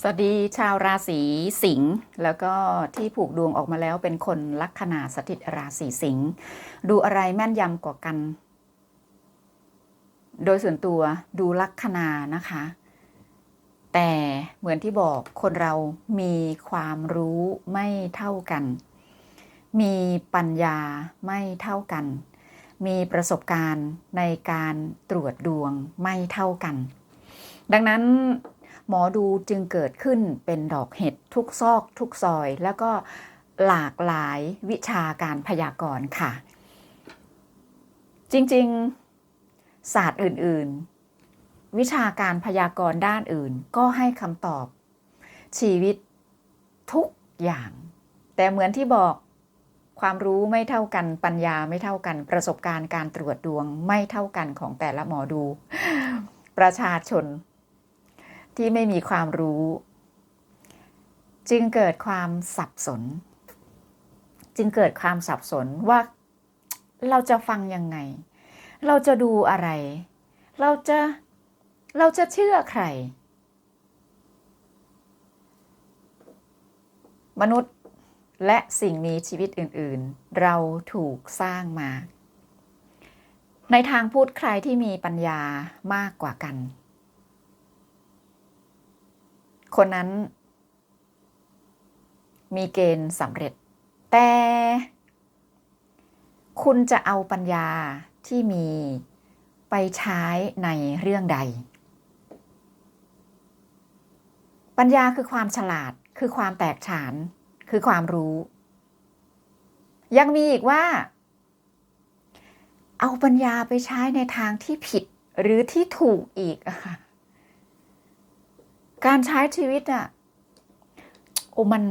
สวัสดีชาวราศีสิงห์แล้วก็ที่ผูกดวงออกมาแล้วเป็นคนลัคนาสถิตราศีสิงห์ดูอะไรแม่นยำกว่ากัน โดยส่วนตัวดูลัคนานะคะ แต่เหมือนที่บอกคนเรามีความรู้ไม่เท่ากัน มีปัญญาไม่เท่ากัน มีประสบการณ์ในการตรวจดวงไม่เท่ากัน ดังนั้น หมอดูจึงเกิดขึ้นเป็นดอกเห็ดทุกซอกทุกซอย แล้วก็หลากหลายวิชาการพยากรณ์ค่ะ จริงๆศาสตร์อื่นๆ วิชาการพยากรณ์ด้านอื่นก็ให้คำตอบ ชีวิตทุกอย่าง แต่เหมือนที่บอกความรู้ไม่เท่ากันปัญญาไม่เท่ากันประสบการณ์การตรวจดวงไม่เท่ากันของแต่ละหมอดู ประชาชน ที่ไม่มีความรู้ จึงเกิดความสับสน จึงเกิดความสับสนว่าเราจะฟังยังไง เราจะดูอะไร เราจะเราจะเชื่อใคร มนุษย์และสิ่งมีชีวิตอื่น ๆ เราถูกสร้างมา ในทางพูดใครที่มีปัญญามากกว่ากัน คนนั้น มีเกณฑ์สำเร็จ แต่คุณจะเอาปัญญาที่มีไปใช้ในเรื่องใด ปัญญาคือความฉลาด คือความแตกฉาน คือความรู้ ยังมีอีกว่า เอาปัญญาไปใช้ในทางที่ผิดหรือที่ถูกอีกค่ะ การใช้ชีวิตอะโอ้มัน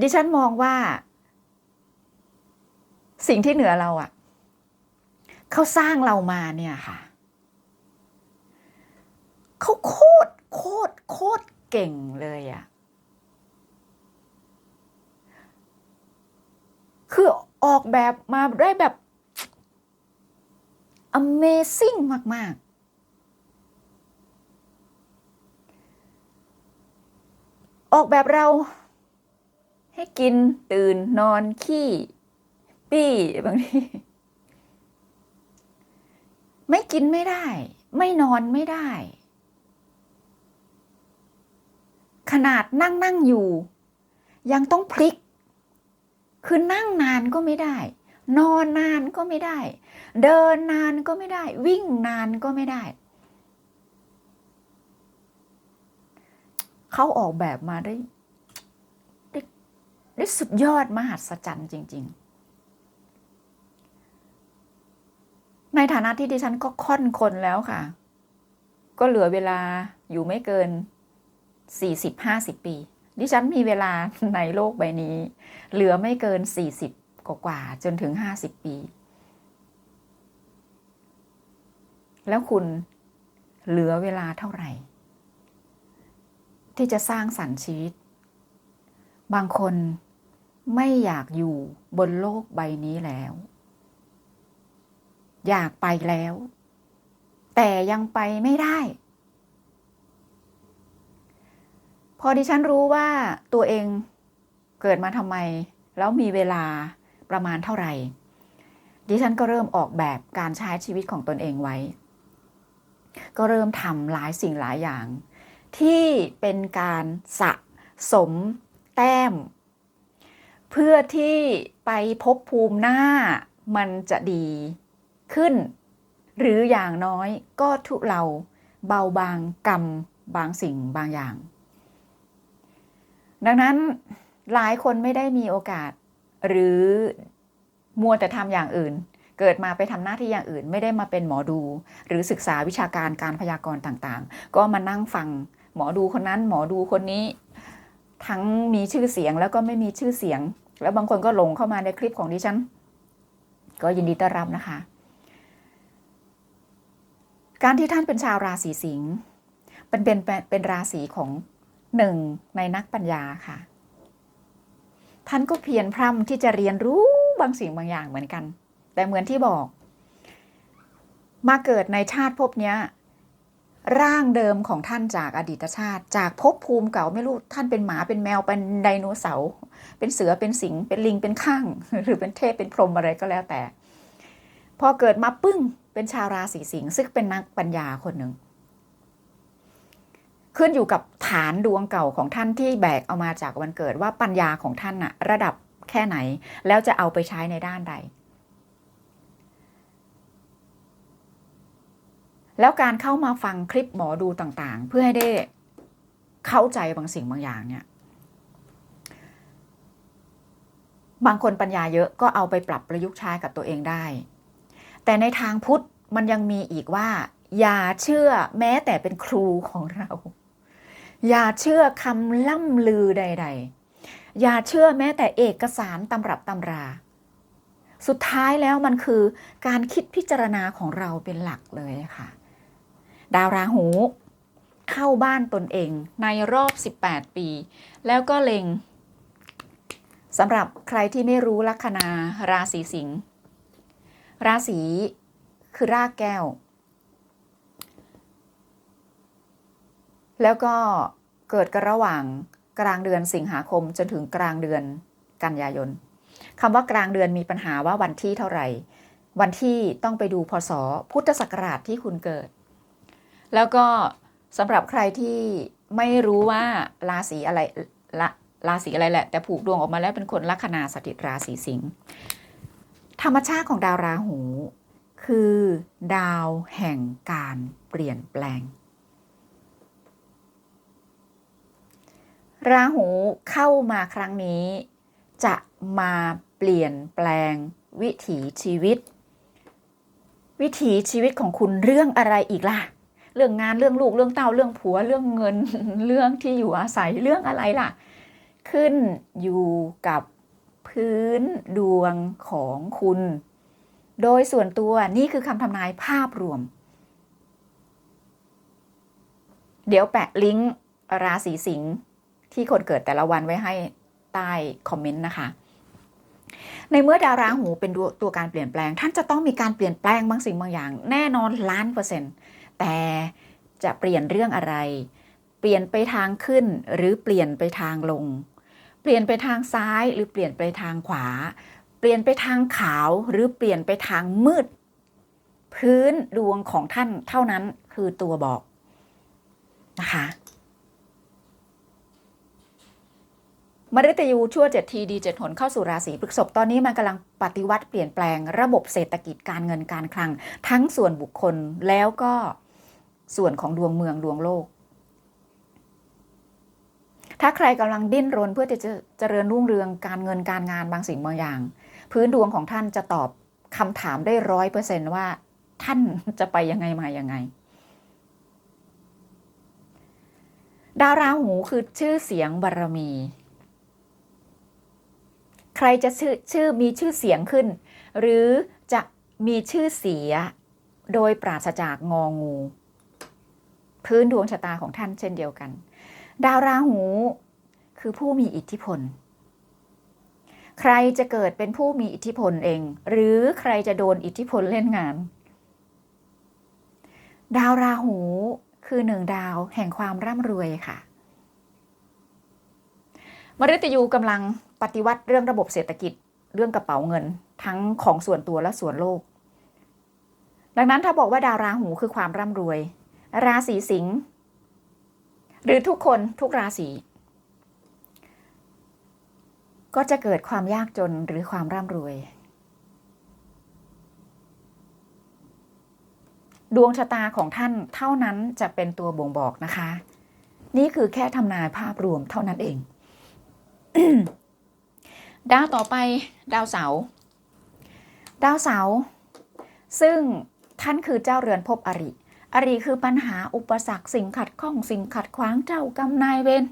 ดิฉันมองว่า สิ่งที่เหนือเราอะเขาสร้างเรามาเนี่ยค่ะเขาโคตรโคตรโคตรเก่งเลยอะคือออกแบบมาได้แบบ Amazing มาก ๆ ออกแบบเรา ให้กินตื่นนอนขี้ ปี้บางทีไม่กินไม่ได้ ไม่นอนไม่ได้ ขนาดนั่งนั่งอยู่ ยังต้องพลิก คือนั่งนานก็ไม่ได้ นอนนานก็ไม่ได้ เดินนานก็ไม่ได้ วิ่งนานก็ไม่ได้ เขาออกแบบมาได้ได้ได้สุดยอดมหัศจรรย์จริง ๆในฐานะที่ดิฉันก็ค่อนคนแล้วค่ะ ก็เหลือเวลาอยู่ไม่เกิน40-50ปี ดิฉันมีเวลาในโลกใบนี้ เหลือไม่เกิน40กว่าจนถึง50ปี แล้วคุณเหลือเวลาเท่าไหร่ ที่จะสร้างสรรค์ชีวิต บางคนไม่อยากอยู่บนโลกใบนี้แล้ว อยากไปแล้ว แต่ยังไปไม่ได้ พอดิฉันรู้ว่าตัวเองเกิดมาทำไม แล้วมีเวลาประมาณเท่าไหร่ ดิฉันก็เริ่มออกแบบการใช้ชีวิตของตนเองไว้ ก็เริ่มทำหลายสิ่งหลายอย่าง ที่เป็นการสะสมแต้ม เพื่อที่ไปพบภูมิหน้ามันจะดีขึ้น หรืออย่างน้อยก็ทุเราเบาบางกรรมบางสิ่งบางอย่าง ดังนั้นหลายคนไม่ได้มีโอกาส หรือมัวแต่ทำอย่างอื่น เกิดมาไปทำหน้าที่อย่างอื่น ไม่ได้มาเป็นหมอดู หรือศึกษาวิชาการการพยากรณ์ต่างๆ ก็มานั่งฟัง หมอดูคนนั้นหมอดูคนนี้ ทั้งมีชื่อเสียงแล้วก็ไม่มีชื่อเสียง แล้วบางคนก็หลงเข้ามาในคลิปของดิฉัน ก็ยินดีต้อนรับนะคะ การที่ท่านเป็นชาวราศีสิงห์เป็นเป็นเป็นราศีของหนึ่งในนักปัญญาค่ะ ท่านก็เพียรพร่ำที่จะเรียนรู้บางสิ่งบางอย่างเหมือนกัน แต่เหมือนที่บอก มาเกิดในชาติภพเนี้ย ร่างเดิมของท่านจากอดีตชาติ จากภพภูมิเก่าไม่รู้ท่านเป็นหมาเป็นแมวเป็นไดโนเสาร์เป็นเสือเป็นสิงเป็นลิงเป็นข้าง หรือเป็นเทพเป็นพรหมอะไรก็แล้วแต่ พอเกิดมาปึ้งเป็นชาวราศีสิงห์ซึ่งเป็นนักปัญญาคนหนึ่งขึ้นอยู่กับฐานดวงเก่าของท่านที่แบกเอามาจากวันเกิดว่าปัญญาของท่านนะระดับแค่ไหน แล้วจะเอาไปใช้ในด้านใด แล้วการเข้ามาฟังคลิปหมอดูต่างๆ เพื่อให้ได้เข้าใจบางสิ่งบางอย่างเนี่ย บางคนปัญญาเยอะก็เอาไปปรับประยุกต์ใช้กับตัวเองได้ แต่ในทางพุทธมันยังมีอีกว่า อย่าเชื่อแม้แต่เป็นครูของเรา อย่าเชื่อคำล่ำลือใด ๆ อย่าเชื่อแม้แต่เอกสารตำรับตำรา สุดท้ายแล้วมันคือการคิดพิจารณาของเราเป็นหลักเลยค่ะ ดาวราหู เข้าบ้านตนเองในรอบ 18 ปี แล้วก็เล็งสำหรับใครที่ไม่รู้ลัคนาราศีสิงห์ราศีคือรากแก้ว แล้วก็เกิดกันระหว่างกลางเดือนสิงหาคมจนถึงกลางเดือนกันยายนคำว่ากลางเดือนมีปัญหาว่าวันที่เท่าไหร่ วันที่ต้องไปดูพศพุทธศักราชที่คุณเกิด แล้วก็สำหรับใครที่ไม่รู้ว่าราศีอะไรละราศีอะไรแหละ แต่ผูกดวงออกมาแล้วเป็นคนลัคนาสถิตราศีสิงห์ธรรมชาติของดาวราหู คือดาวแห่งการเปลี่ยนแปลง ราหูเข้ามาครั้งนี้ จะมาเปลี่ยนแปลงวิถีชีวิต วิถีชีวิตของคุณเรื่องอะไรอีกล่ะ เรื่องงานเรื่องลูกเรื่องเต้าเรื่องผัวเรื่องเงินเรื่องที่อยู่อาศัยเรื่องอะไรล่ะ ขึ้นอยู่กับพื้นดวงของคุณ โดยส่วนตัวนี่คือคำทำนายภาพรวม เดี๋ยวแปะลิงก์ราศีสิงห์ที่คนเกิดแต่ละวันไว้ให้ใต้คอมเมนต์นะคะในเมื่อดาวราหูเป็นตัวการเปลี่ยนแปลง ท่านจะต้องมีการเปลี่ยนแปลงบางสิ่งบางอย่าง แน่นอนล้านเปอร์เซ็นต์ แต่จะเปลี่ยนเรื่องอะไร เปลี่ยนไปทางขึ้นหรือเปลี่ยนไปทางลง เปลี่ยนไปทางซ้ายหรือเปลี่ยนไปทางขวา เปลี่ยนไปทางขาวหรือเปลี่ยนไปทางมืด พื้นดวงของท่านเท่านั้นคือตัวบอกนะคะมฤตยูชั่วเจ็ดทีดีเจ็ดหนเข้าสู่ราศีพฤษภตอนนี้มันกำลังปฏิวัติเปลี่ยนแปลงระบบเศรษฐกิจการเงินการคลัง ทั้งส่วนบุคคลแล้วก็ ส่วนของดวงเมืองดวงโลก ถ้าใครกำลังดิ้นรนเพื่อจะเจริญรุ่งเรืองการเงินการงานบางสิ่งบางอย่าง พื้นดวงของท่านจะตอบคำถามได้ร้อยเปอร์เซนว่า ท่านจะไปยังไงมายังไง ดาวราหูคือชื่อเสียงบารรมี ใครจะชื่อชื่อมีชื่อเสียงขึ้น หรือจะมีชื่อเสียโดยปราศจากงองู พื้นดวงชะตาของท่านเช่นเดียวกัน ดาวราหูคือผู้มีอิทธิพล ใครจะเกิดเป็นผู้มีอิทธิพลเอง หรือใครจะโดนอิทธิพลเล่นงาน ดาวราหูคือหนึ่งดาวแห่งความร่ำรวยค่ะ มฤตยูกำลังปฏิวัติเรื่องระบบเศรษฐกิจเรื่องกระเป๋าเงิน ทั้งของส่วนตัวและส่วนโลก ดังนั้นถ้าบอกว่าดาวราหูคือความร่ำรวย ราศีสิงห์หรือทุกคนทุกราศีก็จะเกิดความยากจนหรือความร่ำรวย ดวงชะตาของท่านเท่านั้นจะเป็นตัวบ่งบอกนะคะ นี่คือแค่ทำนายภาพรวมเท่านั้นเอง ดาวต่อไปดาวเสาร์ดาวเสาร์ซึ่งท่านคือเจ้าเรือนภพอริ อริคือปัญหาอุปสรรคสิ่งขัดข้องสิ่งขัดขวางเจ้ากรรมนายเวร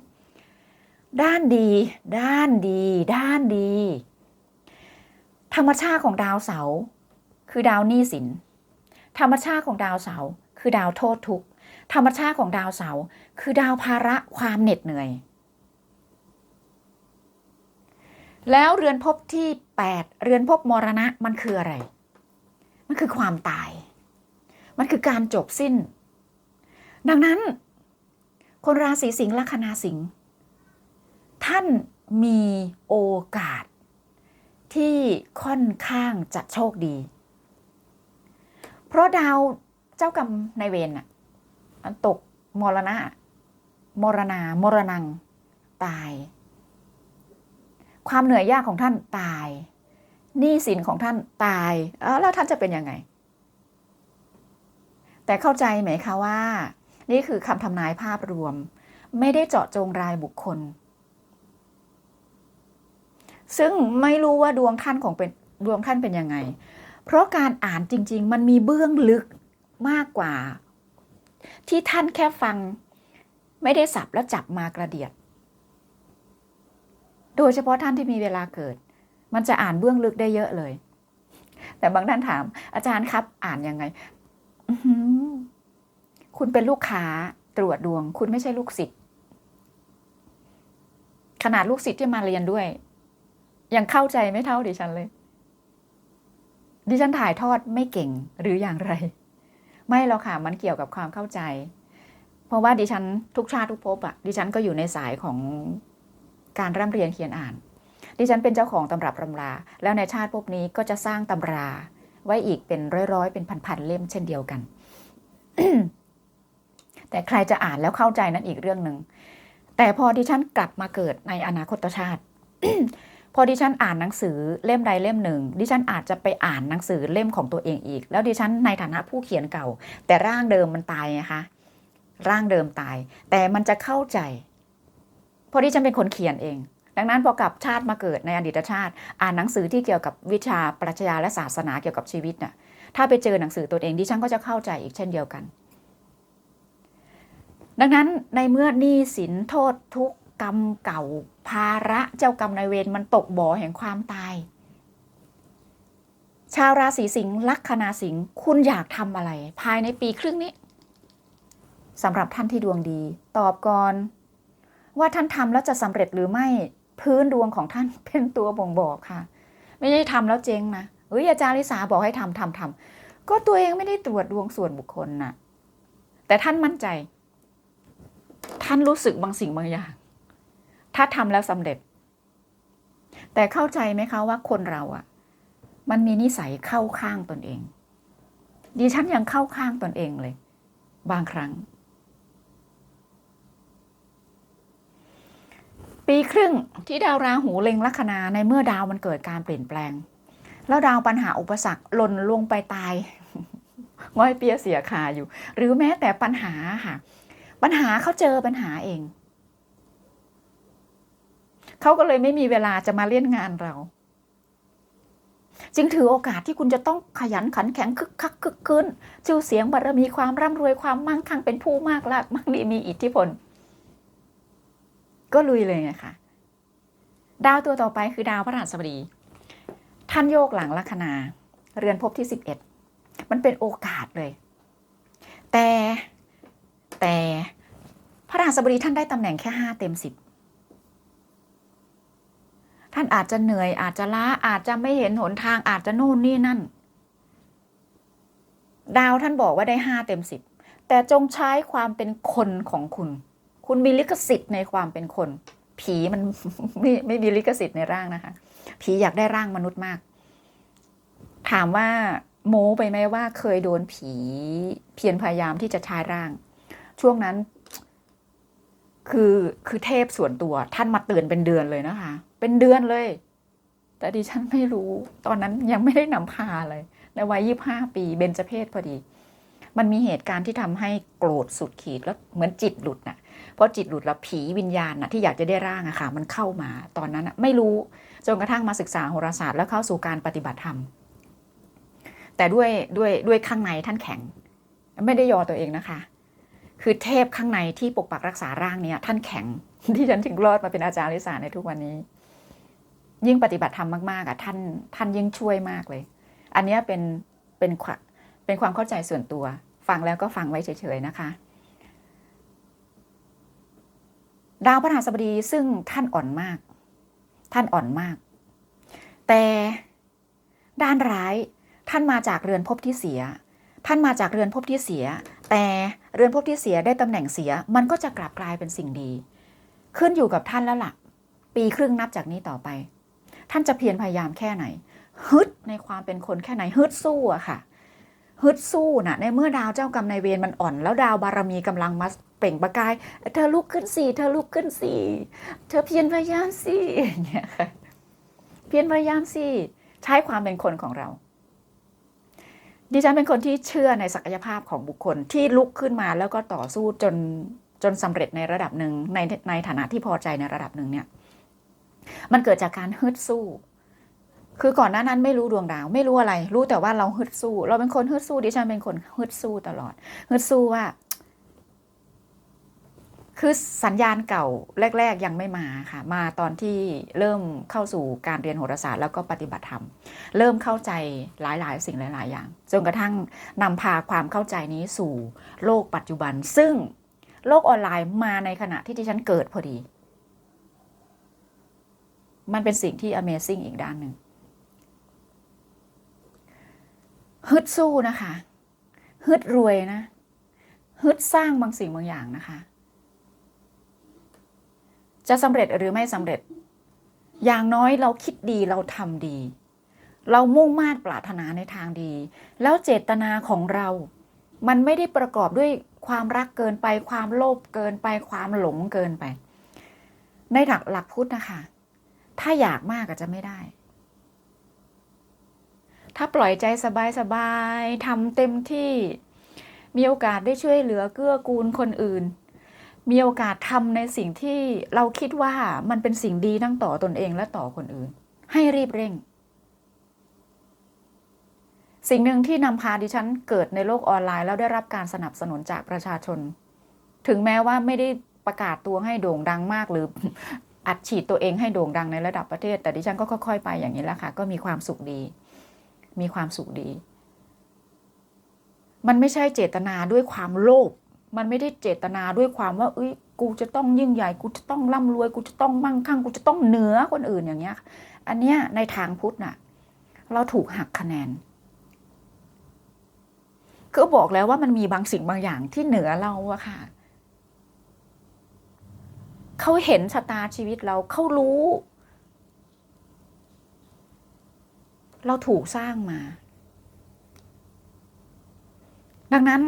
ด้านดี ด้านดี ด้านดี ธรรมชาติของดาวเสาร์คือดาวหนี้สิน ธรรมชาติของดาวเสาร์คือดาวโทษทุกข์ธรรมชาติของดาวเสาร์คือดาวภาระความเหน็ดเหนื่อย แล้วเรือนภพที่ 8 เรือนภพมรณะมันคืออะไร มันคือความตาย มันคือการจบสิ้น ดังนั้น คนราศีสิงห์ลัคนาสิงห์ท่านมีโอกาส ที่ค่อนข้างจะโชคดี เพราะดาวเจ้ากรรมในายเวรน่ะมันตกมรณะ มรณามรณัง ตาย ความเหนื่อยยากของท่านตายหนี้สินของท่านตาย แล้วท่านจะเป็นยังไง แต่เข้าใจไหมคะว่า นี่คือคำทำนายภาพรวม ไม่ได้เจาะจงรายบุคคล ซึ่งไม่รู้ว่าดวงท่านของเป็นดวงท่านเป็นยังไง เพราะการอ่านจริง ๆ มันมีเบื้องลึกมากกว่า ที่ท่านแค่ฟัง ไม่ได้สับแล้วจับมากระเดียด โดยเฉพาะท่านที่มีเวลาเกิด มันจะอ่านเบื้องลึกได้เยอะเลย แต่บางท่านถามอาจารย์ครับ อ่านยังไง คุณเป็นลูกค้าตรวจดวง คุณไม่ใช่ลูกศิษย์ขนาดลูกศิษย์ที่มาเรียนด้วย ยังเข้าใจไม่เท่าดิฉันเลย ดิฉันถ่ายทอดไม่เก่งหรืออย่างไร ไม่หรอกค่ะมันเกี่ยวกับความเข้าใจ เพราะว่าดิฉันทุกชาติทุกภพอะดิฉันก็อยู่ในสายของการร่ำเรียนเขียนอ่าน ดิฉันเป็นเจ้าของตำรับตำรา แล้วในชาติภพนี้ก็จะสร้างตำรา ไว้อีกเป็นร้อยๆ เป็นพันๆเล่มเช่นเดียวกัน แต่ใครจะอ่านแล้วเข้าใจนั้นอีกเรื่องหนึ่ง แต่พอดิฉันกลับมาเกิดในอนาคตชาติ พอดิฉันอ่านหนังสือเล่มใดเล่มหนึ่ง ดิฉันอาจจะไปอ่านหนังสือเล่มของตัวเองอีก แล้วดิฉันในฐานะผู้เขียนเก่า แต่ร่างเดิมมันตายไงคะ ร่างเดิมตาย แต่มันจะเข้าใจเพราะดิฉันเป็นคนเขียนเอง ดังนั้นพอกลับชาติมาเกิดในอดีตชาติ อ่านหนังสือที่เกี่ยวกับวิชาปรัชญาและศาสนาเกี่ยวกับชีวิตน่ะถ้าไปเจอหนังสือตัวเองดิฉันก็จะเข้าใจอีกเช่นเดียวกัน ดังนั้นในเมื่อหนี้สินโทษทุกกรรมเก่าภาระเจ้ากรรมนายเวรมันตกบ่อแห่งความตาย ชาวราศีสิงห์ลัคนาสิงห์คุณอยากทำอะไร ภายในปีครึ่งนี้สำหรับท่านที่ดวงดี ตอบก่อน ว่าท่านทำแล้วจะสำเร็จหรือไม่ พื้นดวงของท่านเป็นตัวบ่งบอกค่ะ ไม่ได้ทำแล้วเจ๊งนะเฮ้ยอาจารย์ลิสาบอกให้ทำทำทำก็ตัวเองไม่ได้ตรวจดวงส่วนบุคคลน่ะ แต่ท่านมั่นใจ ท่านรู้สึกบางสิ่งบางอย่าง ถ้าทำแล้วสำเร็จ แต่เข้าใจไหมคะว่าคนเราอะ่ะ มันมีนิสัยเข้าข้างตนเองดิฉันยังเข้าข้างตนเองเลย บางครั้ง ปีครึ่งที่ดาวราหูเล็งลัคนาในเมื่อดาวมันเกิดการเปลี่ยนแปลง แล้วดาวปัญหาอุปสรรคหล่นลงไปตายง่อยเปียเสียคาอยู่ หรือแม้แต่ปัญหาค่ะ ปัญหาเขาเจอปัญหาเองเขาก็เลยไม่มีเวลาจะมาเล่นงานเรา จึงถือโอกาสที่คุณจะต้องขยันขันแข็งคึกคักคึกคืนชื่อเสียงบารมีความร่ำรวยความมั่งคั่งเป็นผู้มากลากมั่งดีมีอิทธิพล ก็ลุยเลยไงคะดาวตัวต่อไปคือดาวพระราชบดี ท่านโยกหลังลัคนา เรือนภพที่สิบเอ็ดมันเป็นโอกาสเลย แต่แต่พระราชบดีท่านได้ตำแหน่งแค่ห้าเต็มสิบท่านอาจจะเหนื่อยอาจจะล้าอาจจะไม่เห็นหนทางอาจจะนู่นนี่นั่น ดาวท่านบอกว่าได้ห้าเต็มสิบแต่จงใช้ความเป็นคนของคุณ คุณมีลิขสิทธิ์ในความเป็นคน ผีมันไม่ไม่มีลิขสิทธิ์ในร่างนะคะ ผีอยากได้ร่างมนุษย์มาก ถามว่าโม้ไปไหมว่าเคยโดนผีเพียรพยายามที่จะใช้ร่าง ช่วงนั้น คือคือเทพส่วนตัว ท่านมาเตือนเป็นเดือนเลยนะคะ เป็นเดือนเลย แต่ดิฉันไม่รู้ ตอนนั้นยังไม่ได้นำพาเลย ในวัยยี่ห้าปีเบญจเพศพอดี มันมีเหตุการณ์ที่ทำให้โกรธสุดขีดแล้วเหมือนจิตหลุดน่ะ เพราะจิตหลุดแล้วผีวิญญาณนะที่อยากจะได้ร่างอะค่ะมันเข้ามาตอนนั้นไม่รู้จนกระทั่งมาศึกษาโหราศาสตร์แล้วเข้าสู่การปฏิบัติธรรมแต่ด้วยด้วยด้วยข้างในท่านแข็ง ไม่ได้ยอตัวเองนะคะ คือเทพข้างในที่ปกปักรักษาร่างเนี่ยท่านแข็งที่ฉันถึงรอดมาเป็นอาจารย์ลิสาในทุกวันนี้ ยิ่งปฏิบัติธรรมมากๆอะท่านท่านยิ่งช่วยมากเลย อันนี้เป็นเป็นเป็นความเข้าใจส่วนตัว ฟังแล้วก็ฟังไว้เฉยๆนะคะ ดาวพระราชบดีซึ่งท่านอ่อนมาก ท่านอ่อนมาก แต่ด้านร้ายท่านมาจากเรือนภพที่เสีย ท่านมาจากเรือนภพที่เสีย แต่เรือนภพที่เสียได้ตำแหน่งเสีย มันก็จะกลับกลายเป็นสิ่งดี ขึ้นอยู่กับท่านแล้วล่ะ ปีครึ่งนับจากนี้ต่อไป ท่านจะเพียรพยายามแค่ไหน ฮึดในความเป็นคนแค่ไหนฮึดสู้อะค่ะฮึดสู้นะในเมื่อดาวเจ้ากรรมนายเวรมันอ่อน แล้วดาวบารมีกำลังมา ปล่งประกาย เธอลุกขึ้นสิเธอลุกขึ้นสิเธอเพียรพยายามสิอย่างเงี้ยค่ะเพียรพยายามสิใช้ความเป็นคนของเรา ดิฉันเป็นคนที่เชื่อในศักยภาพของบุคคลที่ลุกขึ้นมาแล้วก็ต่อสู้จนจนสำเร็จในระดับหนึ่งในในฐานะที่พอใจในระดับหนึ่งเนี่ย มันเกิดจากการฮึดสู้ คือก่อนหน้านั้นไม่รู้ดวงดาว ไม่รู้อะไร รู้แต่ว่าเราฮึดสู้ เราเป็นคนฮึดสู้ดิฉันเป็นคนฮึดสู้ตลอดฮึดสู้ว่า คือสัญญาณเก่าแรก ๆ ยังไม่มาค่ะ มาตอนที่เริ่มเข้าสู่การเรียนโหราศาสตร์แล้วก็ปฏิบัติธรรม เริ่มเข้าใจหลายๆ สิ่งหลาย ๆ อย่าง จนกระทั่งนำพาความเข้าใจนี้สู่โลกปัจจุบัน ซึ่งโลกออนไลน์มาในขณะที่ที่ฉันเกิดพอดี มันเป็นสิ่งที่ Amazing อีกด้านหนึ่งฮึดสู้นะคะฮึดรวยนะฮึดสร้างบางสิ่งบางอย่างนะคะ จะสำเร็จหรือไม่สำเร็จ อย่างน้อยเราคิดดีเราทำดี เรามุ่งมา่ปรารถนาในทางดี แล้วเจตนาของเรา มันไม่ได้ประกอบด้วยความรักเกินไป ความโลภเกินไป ความหลงเกินไป ในหลักหลักพุทธนะคะ ถ้าอยากมากอาจจะไม่ได้ ถ้าปล่อยใจสบายๆทำเต็มที่ มีโอกาสได้ช่วยเหลือเกื้อกูลคนอื่น มีโอกาสทำในสิ่งที่เราคิดว่ามันเป็นสิ่งดีทั้งต่อตนเองและต่อคนอื่น ให้รีบเร่ง สิ่งหนึ่งที่นำพาดิฉันเกิดในโลกออนไลน์แล้วได้รับการสนับสนุนจากประชาชน ถึงแม้ว่าไม่ได้ประกาศตัวให้โด่งดังมากหรืออัดฉีดตัวเองให้โด่งดังในระดับประเทศ แต่ดิฉันก็ค่อยๆไปอย่างนี้แหละค่ะ ก็มีความสุขดี มีความสุขดี มันไม่ใช่เจตนาด้วยความโลภ มันไม่ได้เจตนาด้วยความว่าเอ้ยกูจะต้องยิ่งใหญ่กูจะต้องร่ำรวยกูจะต้องมั่งคั่งกูจะต้องเหนือคนอื่นอย่างเงี้ย อันเนี้ยในทางพุทธน่ะ เราถูกหักคะแนนคือบอกแล้วว่ามันมีบางสิ่งบางอย่างที่เหนือเราอะค่ะเขาเห็นชะตาชีวิตเราเขารู้ เราถูกสร้างมา ดังนั้น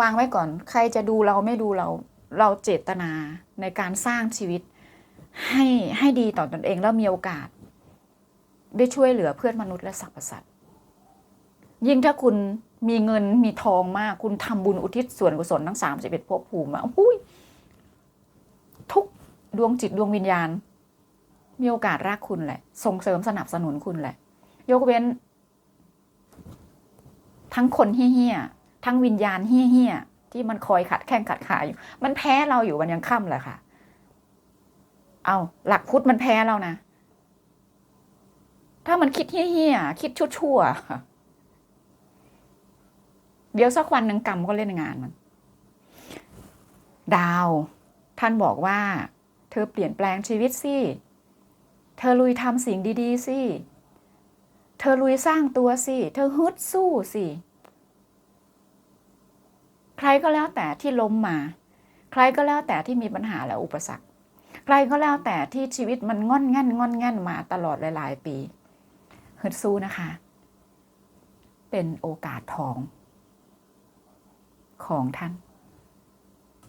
วางไว้ก่อน ใครจะดูเราไม่ดูเรา เราเจตนาในการสร้างชีวิต ให้ให้ดีต่อตอนเองแล้วมีโอกาส ได้ช่วยเหลือเพื่อนมนุษย์และสรรพสัตว์ยิ่งถ้าคุณมีเงินมีทองมาก คุณทำบุญอุทิศส่วนกุศลทั้งสามสิบเอ็ดภพภูมิมาอุ้ยทุกดวงจิตดวงวิญญาณ มีโอกาสรักคุณแหละ ส่งเสริมสนับสนุนคุณแหละ ยกเว้น ทั้งคนเฮี้ย ทั้งวิญญาณเฮี้ยๆที่มันคอยขัดแข้งขัดขาอยู่ มันแพ้เราอยู่วันยังค่ำแหละค่ะ เอาหลักพุทธมันแพ้เรานะ ถ้ามันคิดเฮี้ยๆคิดชั่วๆเดี๋ยวสักวันหนึ่งกรรมก็เล่นงานมัน ดาว ท่านบอกว่า เธอเปลี่ยนแปลงชีวิตสิ เธอลุยทำสิ่งดี ๆ สิ เธอลุยสร้างตัวสิ เธอฮึดสู้สิ ใครก็แล้วแต่ที่ล้มมา ใครก็แล้วแต่ที่มีปัญหาและอุปสรรค ใครก็แล้วแต่ที่ชีวิตมันง่อนแง่นง่อนแง่นมาตลอดหลายๆ ปีฮึดสู้นะคะ เป็นโอกาสทองของท่าน